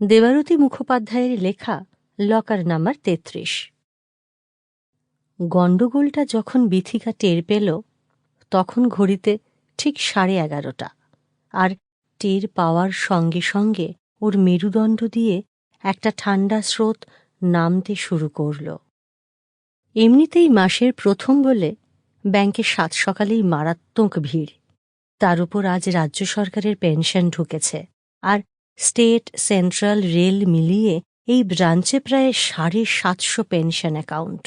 দেবারতী মুখোপাধ্যায়ের লেখা locker number তেত্রিশ। গণ্ডগোলটা যখন বিথিকা টের পেল, তখন ঘড়িতে ঠিক সাড়ে এগারোটা। আর টের পাওয়ার সঙ্গে সঙ্গে ওর মেরুদণ্ড দিয়ে একটা ঠান্ডা স্রোত নামতে শুরু করল। এমনিতেই মাসের প্রথম বলে ব্যাংকে সাত সকালেই মারাত্মক ভিড়। তার উপর আজ রাজ্য সরকারের পেনশন ঢুকেছে। আর স্টেট সেন্ট্রাল রেল মিলিয়ে এই ব্রাঞ্চে প্রায় সাড়ে সাতশো পেনশন অ্যাকাউন্ট।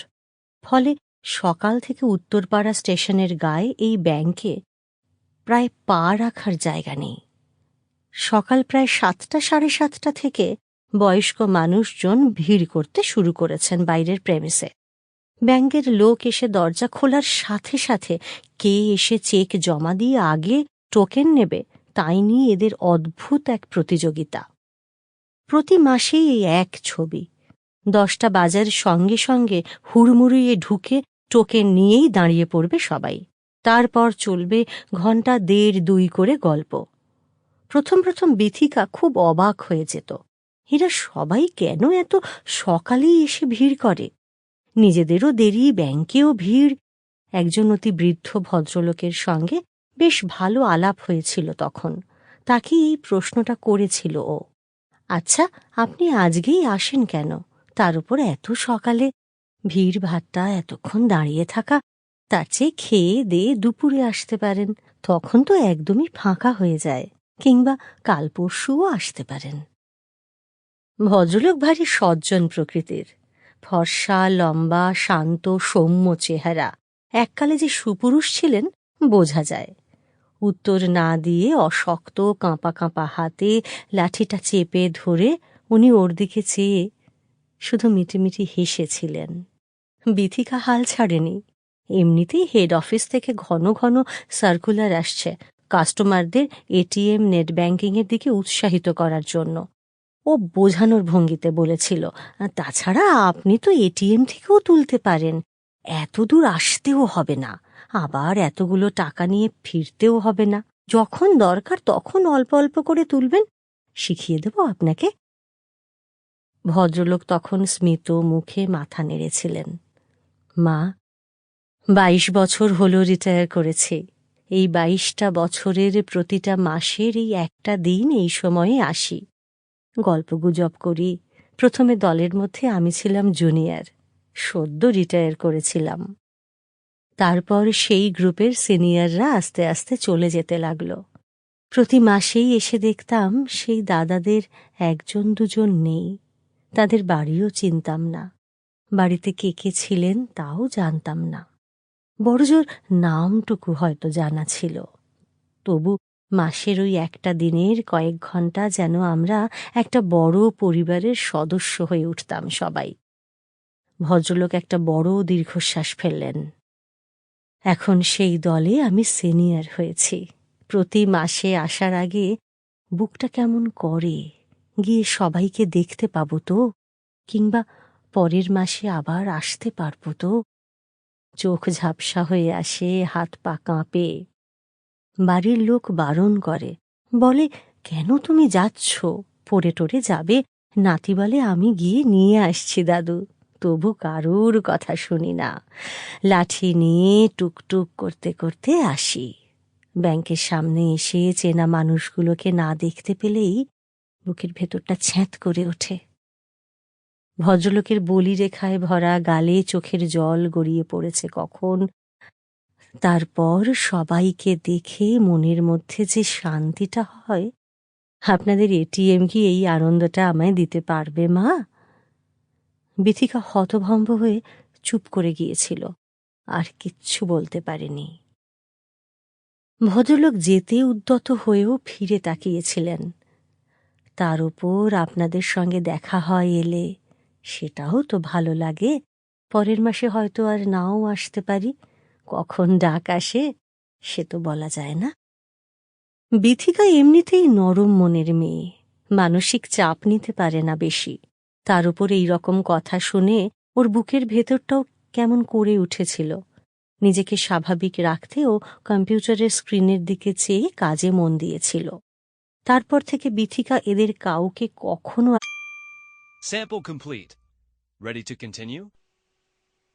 ফলে সকাল থেকে উত্তরপাড়া স্টেশনের গায়ে এই ব্যাংকে প্রায় পা রাখার জায়গা নেই। সকাল প্রায় সাতটা, সাড়ে সাতটা থেকে বয়স্ক মানুষজন ভিড় করতে শুরু করেছেন বাইরের প্রেমিসে। ব্যাংকের লোক এসে দরজা খোলার সাথে সাথে কে এসে চেক জমা দিয়ে আগে টোকেন নেবে তাই নিয়ে এদের অদ্ভুত এক প্রতিযোগিতা। প্রতি মাসেই এই এক ছবি। দশটা বাজার সঙ্গে সঙ্গে হুড়মুড়িয়ে ঢুকে টোকেন নিয়েই দাঁড়িয়ে পড়বে সবাই। তারপর চলবে ঘণ্টা দেড় দুই করে গল্প। প্রথম প্রথম বিথিকা খুব অবাক হয়ে যেত। এরা সবাই কেন এত সকালেই এসে ভিড় করে? নিজেদেরও দেরি, ব্যাংকেও ভিড়। একজন অতি বৃদ্ধ ভদ্রলোকের সঙ্গে বেশ ভালো আলাপ হয়েছিল তখন। তাকে এই প্রশ্নটা করেছিল ও। আচ্ছা আপনি আজকেই আসেন কেন? তার উপর এত সকালে ভিড় ভাট্টা এতক্ষণ দাঁড়িয়ে থাকা, তার চেয়ে খেয়ে দিয়ে দুপুরে আসতে পারেন। তখন তো একদমই ফাঁকা হয়ে যায়, কিংবা কাল পরশুও আসতে পারেন। ভদ্রলোক ভারী সজ্জন প্রকৃতির। ফর্সা, লম্বা, শান্ত, সৌম্য চেহারা। এককালে যে সুপুরুষ ছিলেন, বোঝা যায়। উত্তর না দিয়ে অশক্ত কাঁপা কাঁপা হাতে লাঠিটা চেপে ধরে উনি ওর দিকে চেয়ে শুধু মিটিমিটি হেসেছিলেন। বিথিকা হাল ছাড়েনি। এমনিতেই হেড অফিস থেকে ঘন ঘন সার্কুলার আসছে কাস্টমারদের এটিএম নেট ব্যাংকিংয়ের দিকে উৎসাহিত করার জন্য। ও বোঝানোর ভঙ্গিতে বলেছিল, তাছাড়া আপনি তো এটিএম থেকেও তুলতে পারেন। এত দূর আসতেও হবে না। আবার এতগুলো টাকা নিয়ে ফিরতেও হবে না। যখন দরকার তখন অল্প অল্প করে তুলবেন। শিখিয়ে দেব আপনাকে। ভদ্রলোক তখন স্মিত মুখে মাথা নেড়েছিলেন। মা, বাইশ বছর হলো রিটায়ার করেছি। এই বাইশটা বছরের প্রতিটা মাসের এই একটা দিন এই সময়ে আসি। গল্পগুজব করি। প্রথমে দলের মধ্যে আমি ছিলাম জুনিয়র সদ্য রিটায়ার করেছিলাম। তারপর সেই গ্রুপের সিনিয়ররা আস্তে আস্তে চলে যেতে লাগল। প্রতি মাসেই এসে দেখতাম সেই দাদাদের একজন দুজন নেই। তাদের বাড়িও চিনতাম না। বাড়িতে কে কে ছিলেন তাও জানতাম না। বড়জোর নামটুকু হয়তো জানা ছিল। তবু মাসের ওই একটা দিনের কয়েক ঘণ্টা যেন আমরা একটা বড় পরিবারের সদস্য হয়ে উঠতাম সবাই। ভদ্রলোক একটা বড় দীর্ঘশ্বাস ফেললেন। এখন সেই দলে আমি সিনিয়র হয়েছি। প্রতি মাসে আসার আগে বুকটা কেমন করে, গিয়ে সবাইকে দেখতে পাবো তো, কিংবা পরের মাসে আবার আসতে পারব তো। চোখ ঝাপসা হয়ে আসে, হাত পা কাঁপে। বাড়ির লোক বারণ করে, বলে, কেন তুমি যাচ্ছ? পড়ে টরে যাবে। নাতি বলে আমি গিয়ে নিয়ে আসছি, দাদু। তবু কারুর কথা শুনি না। লাঠি নিয়ে টুকটুক করতে করতে আসি। ব্যাংকের সামনে এসে চেনা মানুষগুলোকে না দেখতে পেলেই বুকের ভেতরটা ছ্যাঁত করে ওঠে। ভদ্রলোকের বলি রেখায় ভরা গালে চোখের জল গড়িয়ে পড়েছে কখন। তারপর সবাইকে দেখে মনের মধ্যে যে শান্তিটা হয়। আপনাদের এটিএম কি এই আনন্দটা আমায় দিতে পারবে, মা? বিথিকা হতভম্ব হয়ে চুপ করে গিয়েছিল। আর কিচ্ছু বলতে পারেনি। ভদ্রলোক যেতে উদ্যত হয়েও ফিরে তাকিয়েছিলেন। তার উপর আপনাদের সঙ্গে দেখা হয় এলে, সেটাও তো ভালো লাগে। পরের মাসে হয়তো আর নাও আসতে পারি। কখন ডাক আসে, সে তো বলা যায় না। বিথিকা এমনিতেই নরম মনের মেয়ে। মানসিক চাপ নিতে পারে না বেশি। তার উপর এই রকম কথা শুনে ওর বুকের ভেতরটাও কেমন করে উঠেছিল নিজেকে স্বাভাবিক রাখতেও কম্পিউটারের স্ক্রিনের দিকে চেয়ে কাজে মন দিয়েছিল তারপর থেকে বিথিকা এদের কাউকে কখনো Sample complete. Ready to continue?